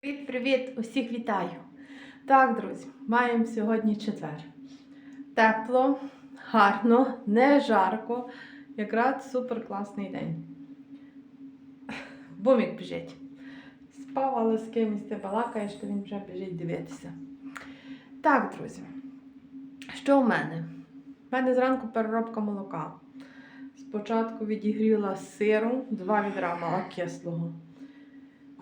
Привіт-привіт! Усіх вітаю! Так, друзі, маємо сьогодні четвер. Тепло, гарно, не жарко. Якраз супер класний день. Бумік біжить. Спав, але з кимось ти балакаєш, то він вже біжить дивитися. Так, друзі, що в мене? У мене зранку переробка молока. Спочатку відігріла сиру, два відра мала кислого.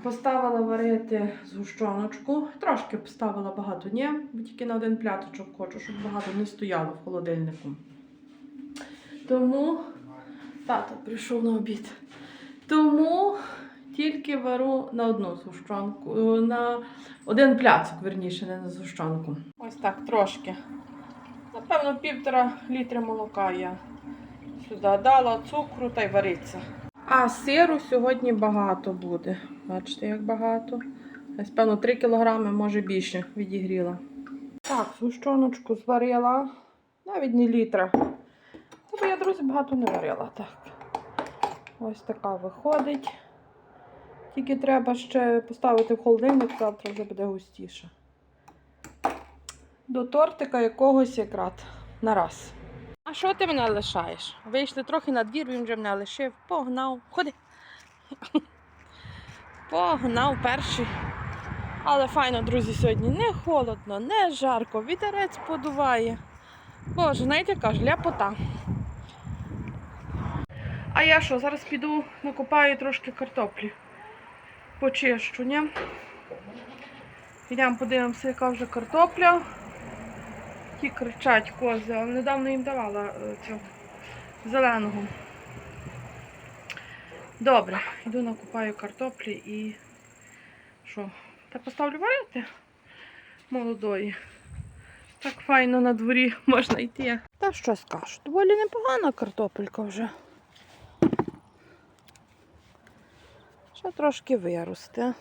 Поставила варити згущеночку. Трошки поставила багато, ні, бо тільки на один пляточок хочу, щоб багато не стояло в холодильнику. Тому тато прийшов на обід. Тому тільки вару на одну згущенку, е, на один пляцок, верніше, не на згущенку. Ось так трошки. Напевно, півтора літра молока я сюди дала, цукру та й вариться. А сиру сьогодні багато буде. Бачите, як багато. Десь, певно, 3 кілограми, може більше відігріла. Так, згущеночку зварила. Навіть не літра. Тобто я, друзі, багато не варила. Так. Ось така виходить. Тільки треба ще поставити в холодильник, завтра вже буде густіше. До тортика якогось якраз на раз. А що ти мене лишаєш? Вийшли трохи на двір, він вже мене лишив. Погнав. Ходи. Погнав перший. Але файно, друзі, сьогодні не холодно, не жарко, вітерець подуває. Боже, знаєте, кажу, ляпота. А я що, зараз піду накопаю трошки картоплі. Почищу, ні? Підемо подивимося, яка вже картопля. Ті кричать кози, але недавно їм давала е, цю зеленого. Добре, йду накупаю картоплі і що? Та поставлю варити молодої. Так файно на дворі можна йти. Та що скажу, доволі непогана картопелька вже. Ще трошки виросте.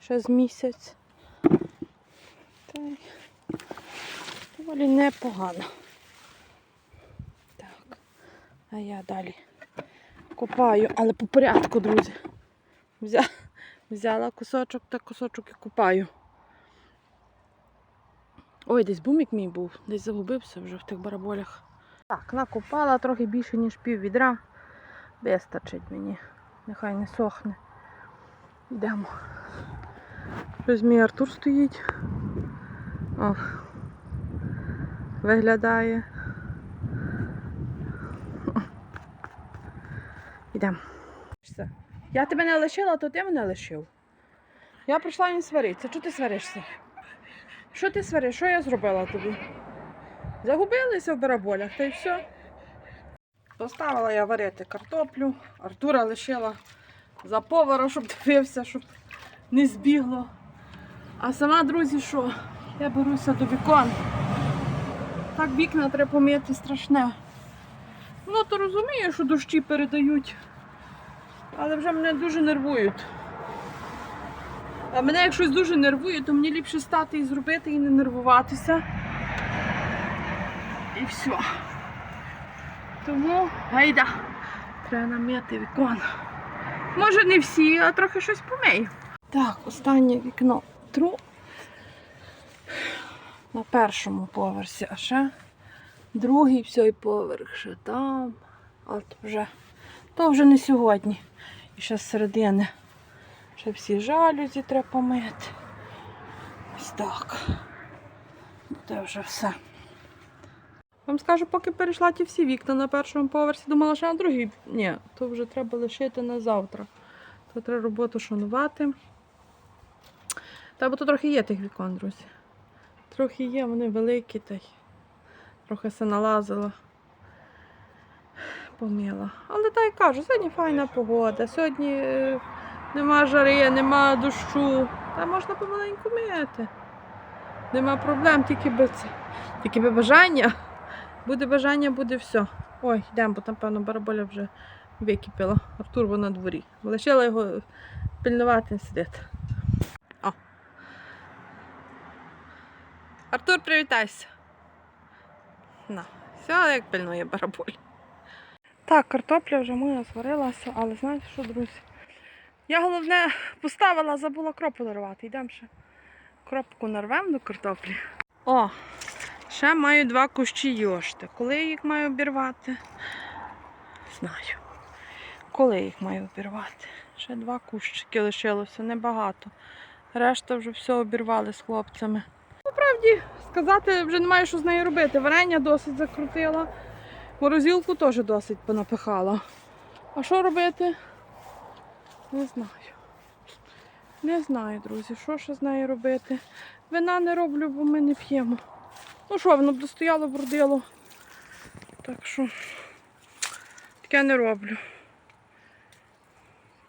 Ще з місяць. Та доволі непогано. Так, а я далі копаю, але по порядку, друзі. Взя... Взяла кусочок та кусочок і купаю. Ой, десь бумік мій був, десь загубився вже в тих бараболях. Так, накопала трохи більше, ніж пів відра. Вистачить мені. Нехай не сохне. Йдемо. Щось мій Артур стоїть. О, виглядає. Йдемо. Я тебе не лишила, то ти мене лишив. Я прийшла не сваритися. Чого ти сваришся? Що ти свариш? Що я зробила тобі? Загубилися в бараболях, та й все. Поставила я варити картоплю. Артура лишила за повара, щоб дивився, щоб не збігло. А сама, друзі, що? Я беруся до вікон. Так вікна треба помити страшне. Ну, то розумію, що дощі передають. Але вже мене дуже нервують. А мене як щось дуже нервує, то мені ліпше стати і зробити і не нервуватися. І все. Тому гайда. Треба намити вікон. Може не всі, а трохи щось помию. Так, останнє вікно тру на першому поверсі, а ще другий всій поверх ще там. От вже то вже не сьогодні. І ще з середини. Ще всі жалюзі треба помити. Ось так. Це вже все. Вам скажу, поки перейшла ті всі вікна на першому поверсі, думала, що на другий. Ні, то вже треба лишити на завтра. То треба роботу шанувати. Та бо то трохи є тих вікон, друзі. Трохи є, вони великі та трохи се налазила помила. Але так і кажу, сьогодні файна погода. Сьогодні е, нема жари, нема дощу. Та можна помаленьку мити. Нема проблем, тільки би це. Тільки би бажання. Буде бажання, буде все. Ой, йдемо, бо там, певно, бараболя вже википіла. Артур бо на дворі. Лишила його пильнувати сидить. О. Артур, привітайся. На, все як пильнує бараболь. Так, картопля вже моя зварилася, але знаєте що, друзі? Я головне поставила, забула кропу нарвати. Йдемо ще. Кропку нарвемо до картоплі. О, ще маю два кущі йошти. Коли я їх маю обірвати? Знаю. Коли їх маю обірвати? Ще два кущики лишилося, небагато. Решта вже все обірвали з хлопцями. Насправді, сказати вже немає, що з нею робити. Варення досить закрутила, морозилку теж досить понапихала. А що робити? Не знаю. Не знаю, друзі, що ще з нею робити. Вина не роблю, бо ми не п'ємо. Ну що, воно б достояло, брудило. Так що таке не роблю.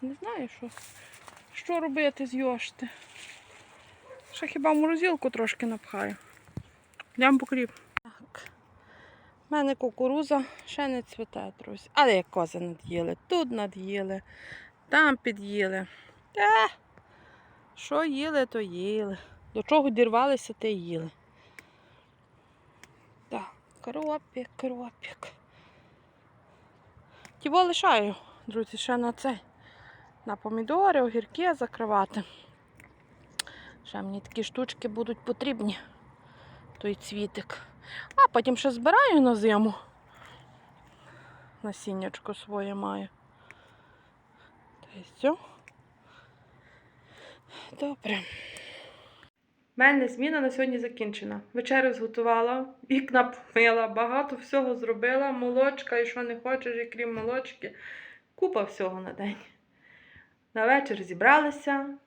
Не знаю, що, що робити з йошти. Ще хіба морозилку трошки напхаю. Йдемо покріп. Так. У мене кукуруза ще не цвіте, друзі. Але як кози над'їли. Тут над'їли, там під'їли. Е, що їли, то їли. До чого дірвалися, те їли. Так, кропік, кропік. Тіво лишаю, друзі, ще на цей. На помідори, огірки закривати. Ще мені такі штучки будуть потрібні. Той цвітик. А потім ще збираю на зиму. Насіннячко своє маю. Та. Добре. У мене зміна на сьогодні закінчена. Вечерю зготувала, вікна помила, багато всього зробила, молочка і що не хочеш, і крім молочки. Купа всього на день. На вечір зібралися.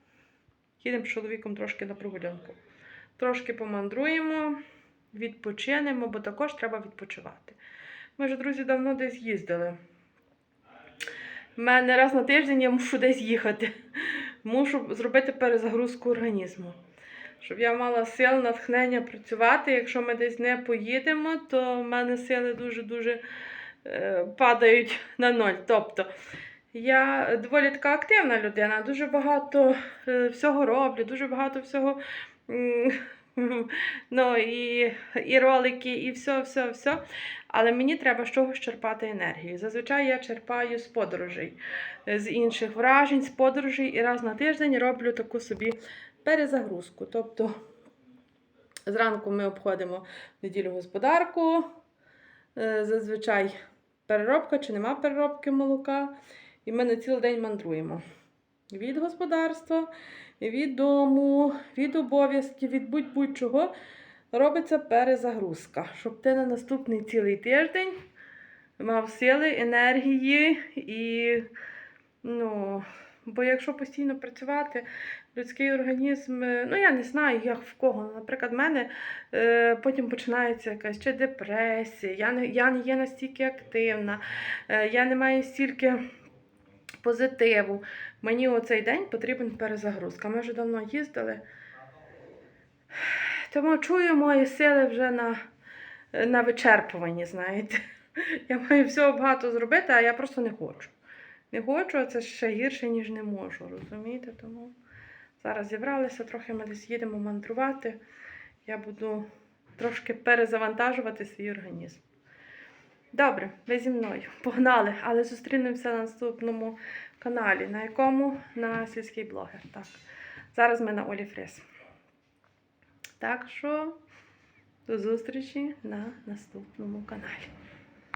Їдемо з чоловіком трошки на прогулянку. Трошки помандруємо, відпочинемо, бо також треба відпочивати. Ми ж, друзі, давно десь їздили. У мене раз на тиждень я мушу десь їхати. Мушу зробити перезагрузку організму. Щоб я мала сил, натхнення працювати. Якщо ми десь не поїдемо, то в мене сили дуже-дуже е, падають на ноль. Тобто я доволі така активна людина, дуже багато е, всього роблю, дуже багато всього. Ну, і, і ролики, і все, все, все. Але мені треба з чогось черпати енергію. Зазвичай я черпаю з подорожей, е, з інших вражень, з подорожей, і раз на тиждень роблю таку собі перезагрузку. Тобто зранку ми обходимо неділю господарку, е, зазвичай переробка чи нема переробки молока. І ми на цілий день мандруємо. Від господарства, від дому, від обов'язків, від будь-будь-чого робиться перезагрузка, щоб ти на наступний цілий тиждень мав сили, енергії і. Ну, бо якщо постійно працювати, людський організм, ну я не знаю, як в кого. Наприклад, в мене е, потім починається якась чи депресія, я не, я не є настільки активна, е, я не маю стільки позитиву. Мені оцей день потрібен перезагрузка. Ми вже давно їздили. Тому чую мої сили вже на, на вичерпуванні, знаєте. Я маю всього багато зробити, а я просто не хочу. Не хочу, а це ще гірше, ніж не можу, розумієте? Тому зараз зібралися, трохи ми десь їдемо мандрувати. Я буду трошки перезавантажувати свій організм. Добре, ви зі мною. Погнали, але зустрінемося на наступному каналі. На якому? На сільський блогер. Так. Зараз ми на Олі Фрес. Так що до зустрічі на наступному каналі.